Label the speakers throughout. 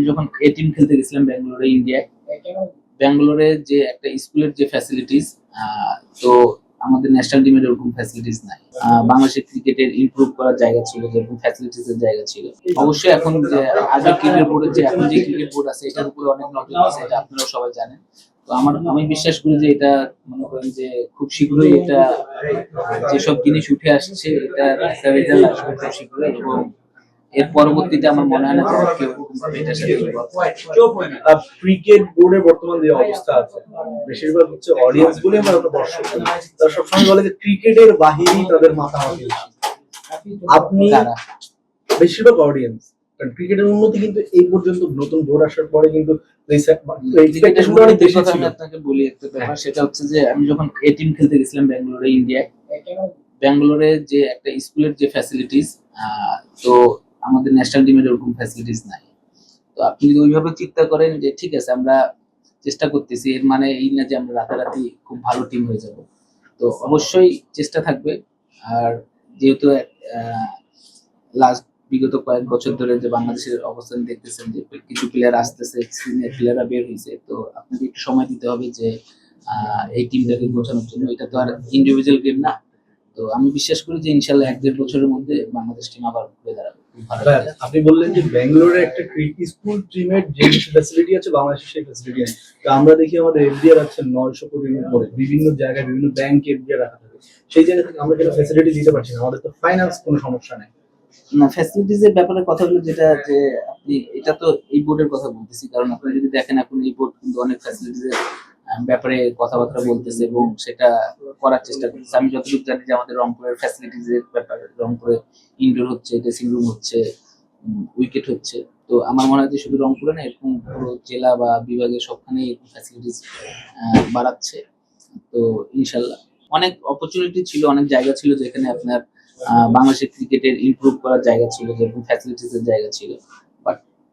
Speaker 1: আমি যখন এ টিম খেলতে গেছিলাম ব্যাঙ্গালোরে, ইন্ডিয়ায়, ব্যাঙ্গালোরে যে একটা স্কুলের যে ফ্যাসিলিটিস তো আমাদের ন্যাশনাল টিমের ওরকম ফ্যাসিলিটিস নাই। বাংলাদেশের ক্রিকেটের ইমপ্রুভ করার জায়গা ছিল, যেরকম ফ্যাসিলিটিস এর জায়গা ছিল। অবশ্যই এখন যে আগে ক্রিকেট বোর্ডের যে এখন যে ক্রিকেট বোর্ড আছে, এটার উপরে অনেক নজর আছে, এটা আপনারা সবাই জানেন। তো আমার, আমি বিশ্বাস করি যে এটা, মনে করেন যে খুব শীঘ্রই এটা, যেসব জিনিস উঠে আসছে, এটা রেজাল্ট আসবে খুব শীঘ্রই এবং এর পরবর্তীতে আমার মনে হয় না যে কেউ এটার সাথে
Speaker 2: ক্রিকেট বোর্ডের বর্তমান যে অবস্থা আছে বেশিরভাগ হচ্ছে অডিয়েন্স বলে আমরা ওটা দর্শক তারা সবসময় বলে যে ক্রিকেটের বাহিরেই তাদের মাথা মাথি আপনি বেশিরভাগ অডিয়েন্স কারণ ক্রিকেটের উন্নতি কিন্তু এই পর্যন্ত নতুন বোর্ড আসার পরে কিন্তু
Speaker 1: আমি আপনাকে বলি একটা ব্যাপার সেটা হচ্ছে যে আমি যখন এ টিম খেলতে গেছিলাম ব্যাঙ্গালোরে ইন্ডিয়ায় ব্যাঙ্গালোরে যে একটা স্কুলের যে ফ্যাসিলিটিস তো আমাদের ন্যাশনাল টিমের ওরকম ফ্যাসিলিটিস নাই। তো আপনি যদি ওইভাবে চিন্তা করেন যে, ঠিক আছে, আমরা চেষ্টা করতেছি, এর মানে এই না যে আমরা রাতারাতি খুব ভালো টিম হয়ে যাব। তো অবশ্যই চেষ্টা থাকবে। আর যেহেতু লাস্ট বিগত কয়েক বছর ধরে যে বাংলাদেশের অবস্থান দেখতেছেন যে, কিছু প্লেয়ার আসতেছে সিনিয়র প্লেয়াররা বের হয়েছে তো আপনাকে একটু সময় দিতে হবে যে এই টিমটাকে গোছানোর জন্য। এটা তো আর ইন্ডিভিজুয়াল গেম না। তো আমি বিশ্বাস করি যে, ইনশাল্লাহ এক দেড় বছরের মধ্যে বাংলাদেশ টিম আবার ঘুরে দাঁড়াবে।
Speaker 2: আপনি বললেন যে ব্যাঙ্গালোরে একটা স্কুল টিমের যে ফ্যাসিলিটি আছে বাংলাদেশে সেই ফ্যাসিলিটি আছে। তো আমরা দেখি আমাদের এফডিআর আছে নয়শো কোটির উপরে বিভিন্ন জায়গায় বিভিন্ন ব্যাংক এফডিআর রাখা থাকে। সেই জায়গা থেকে আমরা কেন ফ্যাসিলিটি দিতে পারছি না। আমাদের তো ফাইন্যান্স কোনো সমস্যা নেই।
Speaker 1: না ফ্যাসিলিটিস এর ব্যাপারে কথা হলো যেটা যে আপনি এটা তো এই বোর্ডের কথা বলতেছি। কারণ আপনি যদি দেখেন এখন এই বোর্ড কিন্তু অনেক ফ্যাসিলিটিস এর ব্যাপারে কথাবার্তা বলতেছে এবং সেটা করার চেষ্টা করতেছে। আমি যতটুকু জানি যে আমাদের রংপুরের ফ্যাসিলিটিস এর ব্যাপারে, রংপুরে ইনডোর হচ্ছে ড্রেসিং রুম হচ্ছে উইকেট হচ্ছে। তো আমার মনে হয় যে শুধু রংপুরে না, এরকম পুরো জেলা বা বিভাগে সবখানেই ফ্যাসিলিটিস বাড়াচ্ছে। তো ইনশাল্লাহ অনেক অপরচুনিটি ছিল, অনেক জায়গা ছিল যেখানে আপনার বাংলাদেশের ক্রিকেটের ইমপ্রুভ করার জায়গা ছিল, যেরকম ফ্যাসিলিটিস এর জায়গা ছিল।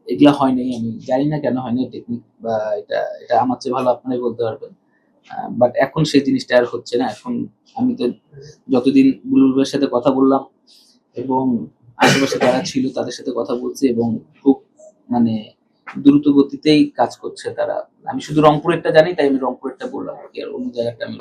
Speaker 1: এগুলা হয়নি আমি জানি না কেন হয় হয়নি টেকনিক বা এটা এটা আমার চেয়ে ভালো আপনারাই বলতে পারবেন। বাট এখন সেই জিনিসটা আর হচ্ছে না, এখন আমি তো যতদিন বুলবুলের সাথে কথা বললাম এবং আশেপাশে যারা ছিল তাদের সাথে কথা বলছি এবং খুব মানে দ্রুত গতিতেই কাজ করছে তারা। আমি শুধু রংপুরেরটা জানি, তাই আমি রংপুরেরটা বললাম আর অন্য জায়গাটা আমি